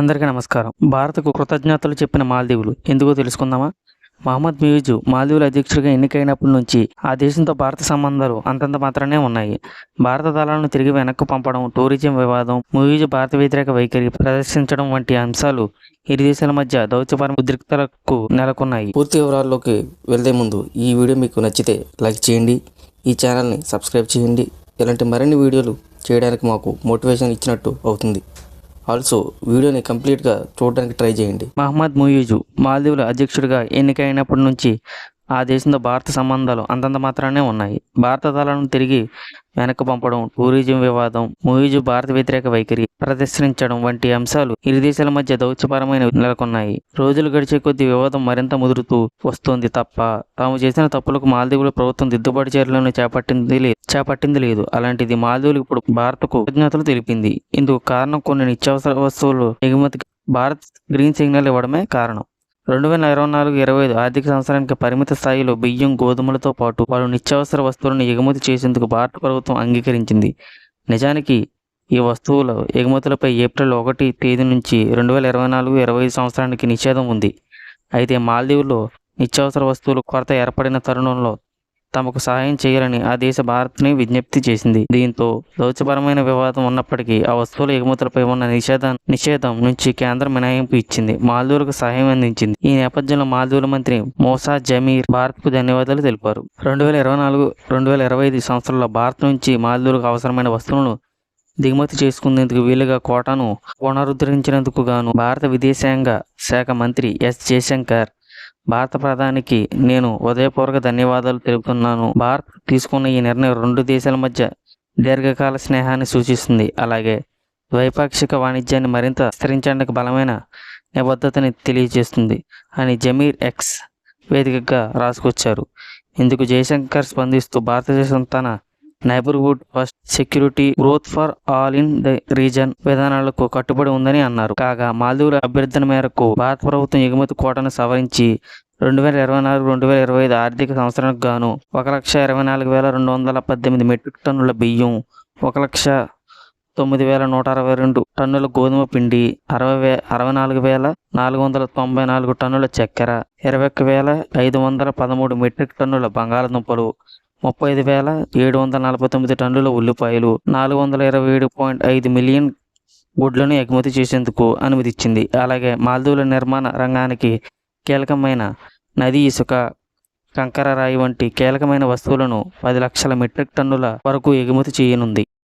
అందరికీ నమస్కారం. భారత్కు కృతజ్ఞతలు చెప్పిన మాల్దీవులు ఎందుకో తెలుసుకుందామా? మహమ్మద్ మ్యూజు మాల్దీవుల అధ్యక్షుడిగా ఎన్నికైనప్పటి నుంచి ఆ దేశంతో భారత సంబంధాలు అంతంత మాత్రమే ఉన్నాయి. భారత దళాలను తిరిగి వెనక్కు పంపడం టూరిజం వివాదం మ్యూజు భారత వ్యతిరేక వైఖరి ప్రదర్శించడం వంటి అంశాలు ఇరు దేశాల మధ్య దౌత్యపర ఉద్రిక్తలకు నెలకొన్నాయి. పూర్తి వివరాల్లోకి వెళ్ళే ముందు ఈ వీడియో మీకు నచ్చితే లైక్ చేయండి ఈ ఛానల్ని సబ్స్క్రైబ్ చేయండి. ఇలాంటి మరిన్ని వీడియోలు చేయడానికి మాకు మోటివేషన్ ఇచ్చినట్టు అవుతుంది. ఆల్సో వీడియోని కంప్లీట్గా చూడడానికి ట్రై చేయండి. మహమ్మద్ ముయూజు మాల్దీవుల అధ్యక్షుడిగా ఎన్నికైనప్పటి నుంచి ఆ దేశంతో భారత సంబంధాలు అంతంత మాత్రానే ఉన్నాయి. భారత దళాలను తిరిగి వెనక్కి పంపడం టూరిజం వివాదం ముయూజు భారత వ్యతిరేక వైఖరి ప్రదర్శించడం వంటి అంశాలు ఇరు దేశాల మధ్య దౌత్యపరమైన నెలకొన్నాయి. రోజులు గడిచే కొద్దీ వివాదం మరింత ముదురుతూ వస్తోంది తప్ప తాము చేసిన తప్పులకు మాల్దీవుల ప్రభుత్వం దిద్దుబాటు చర్యలను చేపట్టింది లేదు చేపట్టింది లేదు. అలాంటిది మాల్దీవులు ఇప్పుడు భారత్కు కృతజ్ఞతలు తెలిపింది. ఇందుకు కారణం కొన్ని నిత్యావసర వస్తువులు ఎగుమతికి భారత్ గ్రీన్ సిగ్నల్ ఇవ్వడమే కారణం. రెండు వేల ఇరవై నాలుగు ఇరవై ఐదు ఆర్థిక సంవత్సరానికి పరిమిత స్థాయిలో బియ్యం గోధుమలతో పాటు పలు నిత్యావసర వస్తువులను ఎగుమతి చేసేందుకు భారత ప్రభుత్వం అంగీకరించింది. నిజానికి ఈ వస్తువుల ఎగుమతులపై ఏప్రిల్ ఒకటి తేదీ నుంచి రెండు వేల ఇరవై నాలుగు ఇరవై ఐదు సంవత్సరానికి నిషేధం ఉంది. అయితే మాల్దీవుల్లో నిత్యావసర వస్తువులు కొరత ఏర్పడిన తరుణంలో తమకు సహాయం చేయాలని ఆ దేశ భారత్ని విజ్ఞప్తి చేసింది. దీంతో దౌత్యపరమైన వివాదం ఉన్నప్పటికీ ఆ వస్తువుల ఎగుమతులపై ఉన్న నిషేధం నిషేధం నుంచి కేంద్రం మినహాయింపు ఇచ్చింది. మాల్దీవులకు సహాయం అందించింది. ఈ నేపథ్యంలో మాల్దీవుల మంత్రి మోసా జమీర్ భారత్కు ధన్యవాదాలు తెలిపారు. రెండు వేల ఇరవై నాలుగు రెండు వేల ఇరవై ఐదు సంవత్సరంలో భారత్ నుంచి మాల్దూరుకు అవసరమైన వస్తువులను దిగుమతి చేసుకునేందుకు వీలుగా కోటాను పునరుద్ధరించినందుకు గాను భారత విదేశాంగ శాఖ మంత్రి ఎస్ జయశంకర్ భారత ప్రధానికి నేను ఉదయపూర్వక ధన్యవాదాలు తెలుపుతున్నాను. భారత్ తీసుకున్న ఈ నిర్ణయం రెండు దేశాల మధ్య దీర్ఘకాల స్నేహాన్ని సూచిస్తుంది. అలాగే ద్వైపాక్షిక వాణిజ్యాన్ని మరింత విస్తరించడానికి బలమైన నిబద్ధతని తెలియజేస్తుంది అని జమీర్ ఎక్స్ వేదికగా రాసుకొచ్చారు. ఇందుకు జయశంకర్ స్పందిస్తూ భారతదేశం తన neighbourhood first security growth for all in the region విధానాలకు కట్టుబడి ఉందని అన్నారు. కాగా మాల్దీవుల అభ్యర్థన మేరకు భారత ప్రభుత్వం ఎగుమతి కోటను సవరించి రెండు వేల ఇరవై నాలుగు రెండు వేల ఇరవై ఐదు ఆర్థిక సంవత్సరానికి గాను ఒక లక్ష ఇరవై నాలుగు వేల రెండు వందల పద్దెనిమిది మెట్రిక్ టన్నుల బియ్యం ఒక లక్ష తొమ్మిది వేల నూట అరవై రెండు టన్నుల గోధుమ పిండి అరవై వే అరవై నాలుగు వేల నాలుగు వందల తొంభై నాలుగు టన్నుల చక్కెర ఇరవై ఒక్క వేల ఐదు వందల పదమూడు మెట్రిక్ టన్నుల బంగాళదుంపలు ముప్పై ఐదు వేల ఏడు వందల నలభై తొమ్మిది టన్నుల ఉల్లిపాయలు నాలుగు వందల ఇరవై ఏడు పాయింట్ ఐదు మిలియన్ గుడ్లను ఎగుమతి చేసేందుకు అనుమతిచ్చింది. అలాగే మాల్దీవుల నిర్మాణ రంగానికి కీలకమైన నది ఇసుక కంకర రాయి వంటి కీలకమైన వస్తువులను పది లక్షల మెట్రిక్ టన్నుల వరకు ఎగుమతి చేయనుంది.